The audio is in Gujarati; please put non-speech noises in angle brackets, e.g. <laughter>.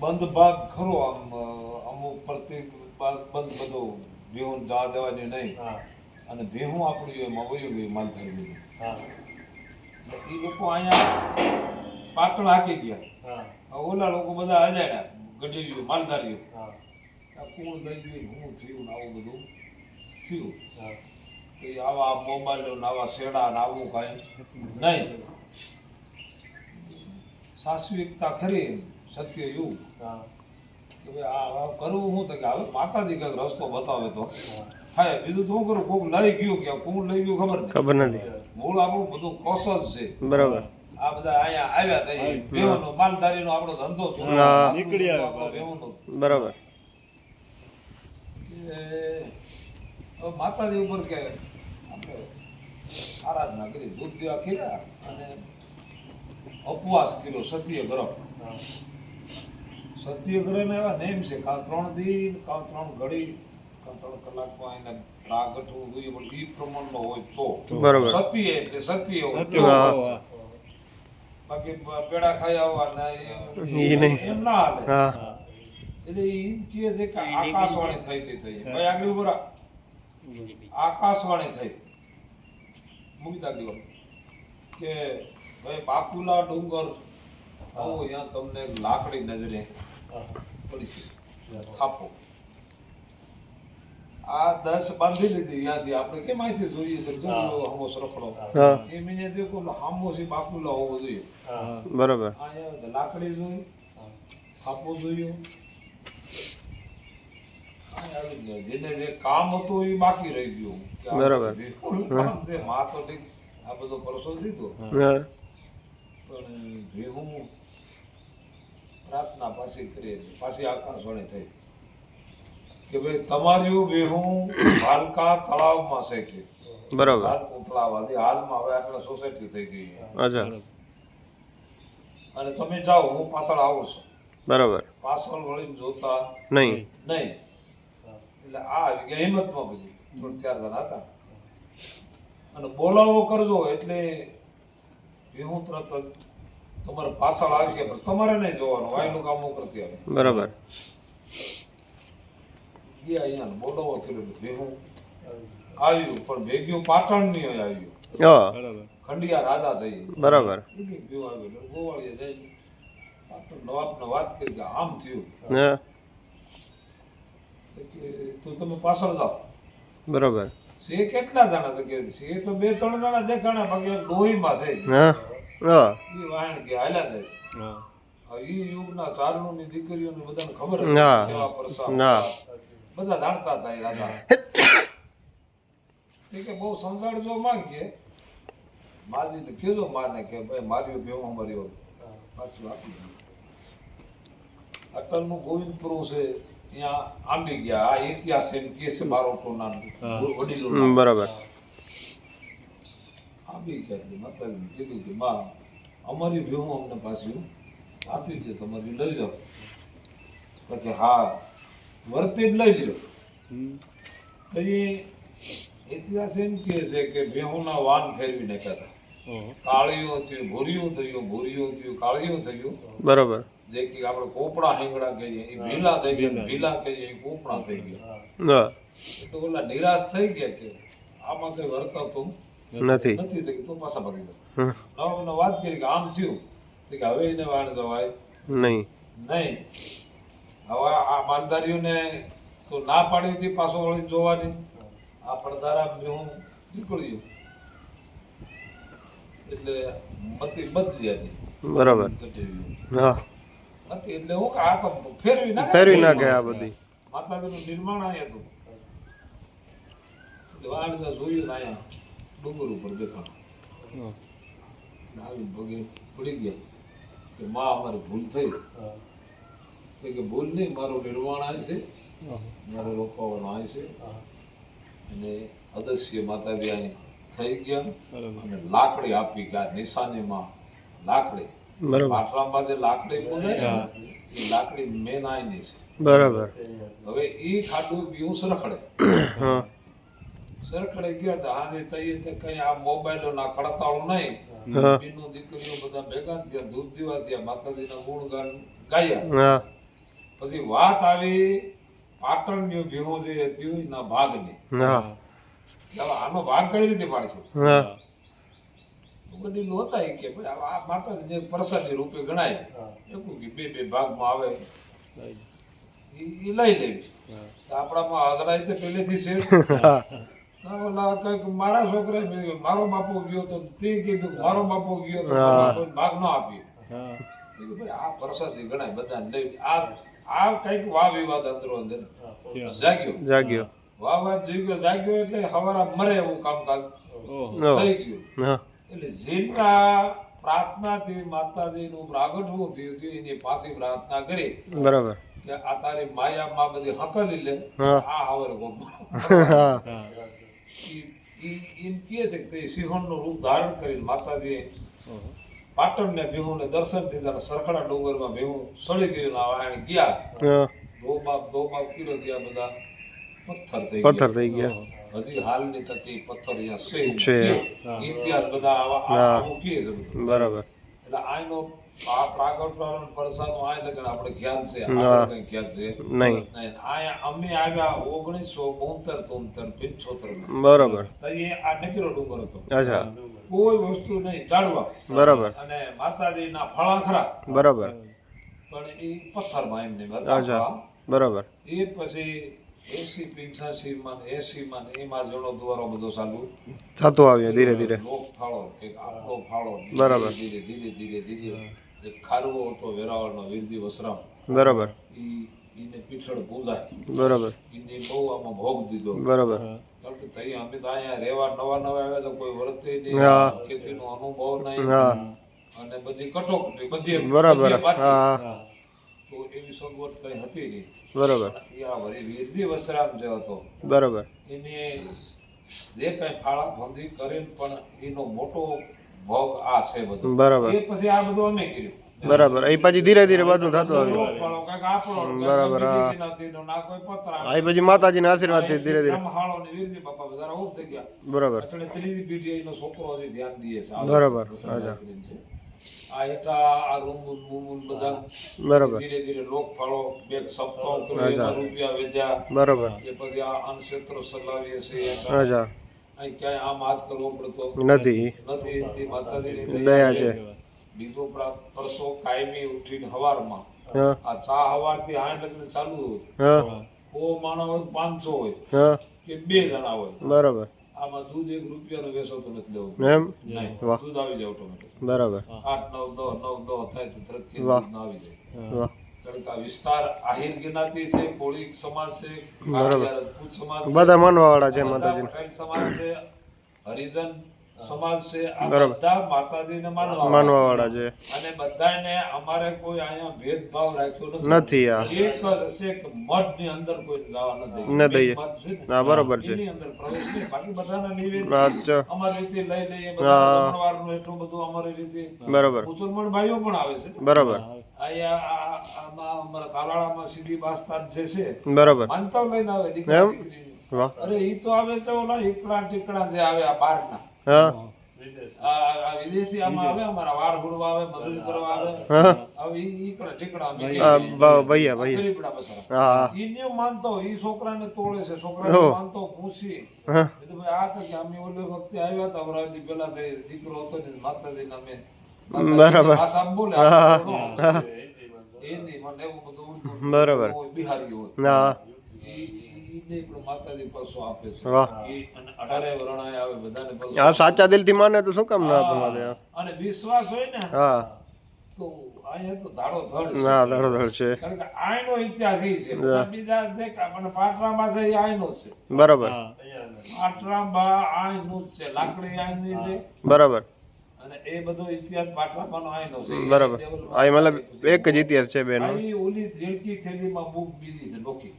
બંધ ભાગ ખરો આમ અમુક પ્રત્યેક ભાગ બંધ બધો ભેહું જવા દેવાની નહીં. હા. અને ભેહું આપણું એમાં વયું ગયું માલધારી એટલે એ લોકો અહીંયા પાટણ હાકી ગયા. હા. આ ઓલા લોકો બધા હજાડ્યા ગઢેરીઓ માલધારીઓ. હા. આ કોણ દઈ ગયું હું થયું ને આવું બધું થયું. એ આવા મોબાઈલો ને આવા શેડા ને આવું કાંઈ નહીં. સાસ્વિકતા ખરી સત્ય યુગ. તો આ કરવું શું તો કે હવે માતાજી કંઈક રસ્તો બતાવે તો. હા થાય બીજું તો શું કરું? કોક લઈ ગયું કે કોણ લઈ ગયું ખબર ખબર નથી. મૂળ આપણું બધું કોશસ છે. બરાબર. આ બધા અહીંયા આવ્યા એ બેવાનો માલધારીનો આપણો ધંધો નીકળી આવ્યો બરાબર. હવે માતાજી ઉપર કે આપણે આરાધના કરી દૂધ દેવા ખીરા અને ઉપવાસ કર્યો સત્યગ્રહ ને એવા નેમ છે કાં ત્રણ દિન કાં ત્રણ ઘડી કાં ત્રણ કલાકમાં એને પ્રાગટવું જોઈએ પણ એ પ્રમાણનો હોય તો. બરાબર. સત્ય એટલે સત્ય હોય. બાકી પેડા ખાઈ આવવાના. એમ ના હાલે. એટલે એમ કહે છે કે આકાશવાણી થઈ તે થઈ. ભાઈ આગળ ઉભરા આકાશવાણી થઈ. મૂકી દાખલી કે ભાઈ બાકુલા ડુંગર આવો અહીંયા તમને લાકડી નજરે પડી છે થાપો. આ દસ બાંધી લીધી અહીંયાથી આપણે કેમ અહીંથી જોઈએ છે? જો હમો સરખડો એ મીને જે કોઈ હામો છે બાકુલા હોવો જોઈએ. બરાબર. લાકડી જોઈ ખાપો થાપો જોયો. જેને જે કામ હતું એ બાકી રહી ગયું. બરાબર. કામ છે માં તો આ બધો પરસો દીધો. હા જે હું પ્રાર્થના પાછી કરી હતી. પાછી આકાશવાણી થઈ. કે ભાઈ તમારું બેહું હાલકા તળાવમાં છે કે? બરાબર. હાલ તળાવ હાલમાં હવે આટલા સોસાયટી થઈ ગઈ અચ્છા. અને તમે જાઓ હું પાછળ આવું છું. બરાબર. પાછળ વળીને જોતા નહીં. નહીં. એટલે આ આવી ગયા હિંમતમાં પછી ત્રણ ચાર જણા હતા. અને બોલાવો કરજો એટલે એ હું તરત તમારે પાછળ આવી ગયા પણ તમારે નહીં જોવાનું વાયનું કામ હું કરતી આવે બરાબર. ગયા અહીંયા બોલાવો કર્યો ભેગું આવ્યું પણ ભેગ્યું પાટણની આવ્યું. ખંડિયા રાજા થઈ. બરાબર. ગોવાળીએ જઈને પાટણ નવાબને વાત કરી કે આમ થયું. તો તમે પાછળ જાઓ. બરાબર. છે કેટલા જણા તો કે સિંહ તો બે ત્રણ જણા દેખાણા બાકી લોહીમાં થઈ હા હા. એ વાહણ કે હાલ્યા જાય હા. ઈ યુગના ચારણોની દીકરીઓને બધાને ખબર હતી કેવા પરસા બધા જાણતા હતા એ રાજા એ કે બહુ સમજાડજો માંગીએ મારી મારી કીધો મારને કે ભાઈ માર્યો ભેવો મર્યો પાછું આપી નું અટલનું ગોવિંદપુરું છે. ત્યાં આંબી ગયા. આ ઇતિહાસ એમ કે છે મારો ટોના વડીલો બરાબર. આપી ગયા એટલે કીધું કે માં અમારી ભેહું અમને પાછું આપી દે તમારી લઈ જાઓ. તો કે હા વર્તે જ લઈ લ્યો પછી ઇતિહાસ એમ કહે છે કે ભેહુંના વાન ફેરવી નાખ્યા હતા. કાળીઓ થયું ભૂરિયું થયું ભૂરિયું થયું કાળિયું થયું. બરાબર. જે કે આપણે પોપડા હેંગડા કહીએ એ ભીલા થઈ ગયા ભીલા કહીએ એ પોપડા થઈ ગયા. હા. હા. ઓલા નિરાશ થઈ ગયા કે આમાં કઈ વર્તાતું નથી. નથી તો પાછા ભાગી ગયા. નવાબને વાત કરી કે આમ થયું તો કે હવે એને વાણ જવાય. નહીં. નહીં. હવે આ માલધારીઓને તો ના પાડી હતી પાછો વળી જોવાની. આ પડદારા હું નીકળી ગયું એટલે મતી બદલી હતી બરાબર. હા. હતી એટલે હું આ તો ફેરવી નાખે. ફેરવી નાખે આ બધી. માતાજીનું નિર્માણ અહીંયા હતું. એટલે વાળીને જોયું અહીંયા. ડુંગર ઉપર દેખાણ. આવી પગે પડી ગયા. કે માં અમારી ભૂલ થઈ. કે ભૂલ નહીં મારું નિર્માણ આવે છે. મારે રોપાવાનું આવે છે. અને અદસ્ય માતાજી અહીં થઈ ગયા. અને લાકડી આપી ગયા આ નિશાનીમાં લાકડી બરાબર. પાટલામાં જે લાકડી પૂજાય છે એ લાકડી મેન આઈની છે. બરાબર. હવે એ ખાટું ગયું સરખડે. <coughs> હા. સરખડે ગયા તે કઈ આ મોબાઈલો ના ખડતાળું નહીં. હા. દીકરીઓ બધા ભેગા થયા દૂધ દીવા થયા માતાજીના ગુણગાન ગાયા. હા. પછી વાત આવી પાટણની ભીણું જે હતી એના ભાગની. ની હવે આનો ભાગ કઈ રીતે પાડશો? હા હતા એ કે ભાઈ આ આ માતાજીને પ્રસાદી રૂપે ગણાય એવું કે બે બે ભાગમાં આવે. એ લઈ લેવી આપણામાં અગરાઈ તો પહેલેથી છે. ઓલા કંઈક મારા છોકરા મારો બાપો ગયો તો તે કીધું મારો બાપો ગયો તો ભાગ ન કીધું, ભાઈ આ પ્રસાદી ગણાય બધા લઈ. આ આ કંઈક વાહ વિવાદ અંદરો અંદર જાગ્યો. જાગ્યો. વાહ વાહ જાગ્યો જાગ્યો એટલે હવારા મરે એવું કામકાજ થઈ ગયું. એટલે જેમના પ્રાર્થનાથી માતાજીનું પ્રાગટવું થયું હતું એની પાસે પ્રાર્થના કરી. બરાબર. કે આ તારી માયામાં બધી હકલી લે. આ હવે એમ <laughs> કહે છે કે સિંહણનું રૂપ ધારણ કરીને માતાજીએ ઓહો ભેહું ને દર્શન દીધા સરખડા ડુંગરમાં ભેહું સળી ગયું ને આ ગયા. ધોબાપ ધોબાપ બાપ ગયા બધા. પથ્થર થઈ પથ્થર થઈ ગયા. હજી હાલની તકે ઈ પથ્થર અહીંયા છે છે. ઇતિહાસ બધા આવા આ- હા. છે બરાબર. એટલે આનો આ પ્રાગટ પ્રારણ પરસાનો આય લગન આપણે જ્ઞાન છે આપણે કંઈ જ્ઞાન છે? નહીં. આ અમે આવ્યા ઓગણીસો બોતેર તોતેર પિંચોતેર બરાબર. એ આ નકીરો ડુંગર હતો. અચ્છા. કોઈ વસ્તુ નહીં જાણવા બરાબર. અને માતાજીના ફળા ખરા. બરાબર. પણ એ પથ્થરમાં એમને બરાબર. એ પછી એસી પિંચાસી એસીમાં એમાં જણો દ્વારો બધો ચાલુ. થતો આવ્યું ધીરે ધીરે. લોક ફાળો એક આપણો ફાળો બરાબર. ધીરે ધીરે ધીરે ધીરે. એક ખારવો હતો વેરાવળનો વીરજી વસરામ. બરાબર. ઈ ઈને પીછળ પૂજાય બરાબર. ઈને બહુ આમાં ભોગ દીધો. બરાબર. કારણ કે તઈ અમે તો અહીંયા રહેવા નવા નવા આવ્યા તો કોઈ વર્તે નહીં. ખેતીનો અનુભવ નહીં. અને બધી કટોકટી બધી બરાબર. હા. તો એવી સગવડ કઈ હતી નહીં. બરોબર. એ આ વળી વીરજી વસરામ જે હતો બરોબર. એને જે કઈ ફાળા ભંગી કરીને પણ એનો મોટો ભોગ આ છે બધું. બરાબર. એ પછી આ બધું અમે કર્યું. બરાબર. એ પછી ધીરે ધીરે બધું થતું આવ્યું. બરાબર, હા. પતરા. પછી માતાજીના આશીર્વાદથી ધીરે ધીરે. ગયા. બરાબર. બરાબર, આ હેઠા આ રૂમુલ બુમુલ બધા બરાબર. ધીરે ધીરે લોક ફાળો બે સપ્તાહ કર્યો રૂપિયા વેચ્યા. બરાબર. એ પછી આ અન્નક્ષેત્ર ચલાવીએ છીએ. અચ્છા. અહીં ક્યાંય આમ હાથ કરવો પડતો નથી. નથી. માતાજીની દયા છે. બીજો પ્રા- પરસો કાયમી ઉઠીને હવારમાં. આ ચા હવારથી આઠ લગ્ન ચાલુ હોય. હા. ઓ માણસ પાંચસો હોય. કે બે જણા હોય. બરાબર. આમાં દૂધ એક રૂપિયાનો વેસોતો નથી લેવું. એમ? વાહ. દૂધ આવી જાય ઓટોમેટિક બરાબર. આઠ નવ દસ નવ દસ થાય તો તરત દૂધ આવી જાય. વાહ. વિસ્તાર આહિર જ્ઞાતિ છે કોળી સમાજ છે બરાબર. સમાજ બધા માનવાવાળા છે બધા સમાજ છે હરિજન સમાજ છે આ બધા માતાજીને માનવા માનવાવાળા છે. અને બધાને અમારે કોઈ અહીંયા ભેદભાવ રાખ્યો નથી. આ એક છે કે મઠની અંદર કોઈ જવા નથી ન દઈએ. ને, બરોબર છે. અંદર પ્રવેશ નહીં. બાકી બધાના નિવેદન અમારી રીતે લઈ લઈએ બધા એટલું બધું અમારી રીતે બરાબર. મુસલમાન ભાઈઓ પણ આવે છે. બરાબર. અહીંયા અમારા તાલાળામાં સીધી બાસ્તાન જે છે બરાબર. માનતા લઈને આવે દીકરા વાહ. અરે ઈ તો આવે છે ઓલા ઈકડા ટીકડા જે આવે આ બહારના હા. ભૈયા ભૈયા. હા માનતો ઈ છોકરાને તોડે છે છોકરાને માનતો પૂછી. આ તો કે અમે ઓલી વખતે આવ્યા હતા અમરાવતી પેલા દીકરો હતો ને માતાજીને અમે. બરાબર. બરાબર. હા ઈ- ઈ- ઈને પણ માતાજી પરસો આપે છે. વાહ. ઈ અને અઢારે વરણાએ આવે બધાને પરસો આ સાચા દિલથી માને તો શું કામ ના તમારે અને વિશ્વાસ હોય ને હા. તો અહીંયા તો ધાડો ધડ છે. ના ધડ ધડ છે આયનો ઇતિહાસ ઈ છે. બીજા જે કા- પાટરામાં છે એ આયનો જ છે. બરાબર. પાટરામાં આયનું જ છે. લાકડી આયની છે. બરાબર. અને એ બધો ઇતિહાસ પાટરામાંનો આયનો છે. બરાબર. આ મતલબ એક જ ઇતિહાસ છે બેનો. ઓલી રેડકી થેલીમાં બુક બીજી છે ડોકી.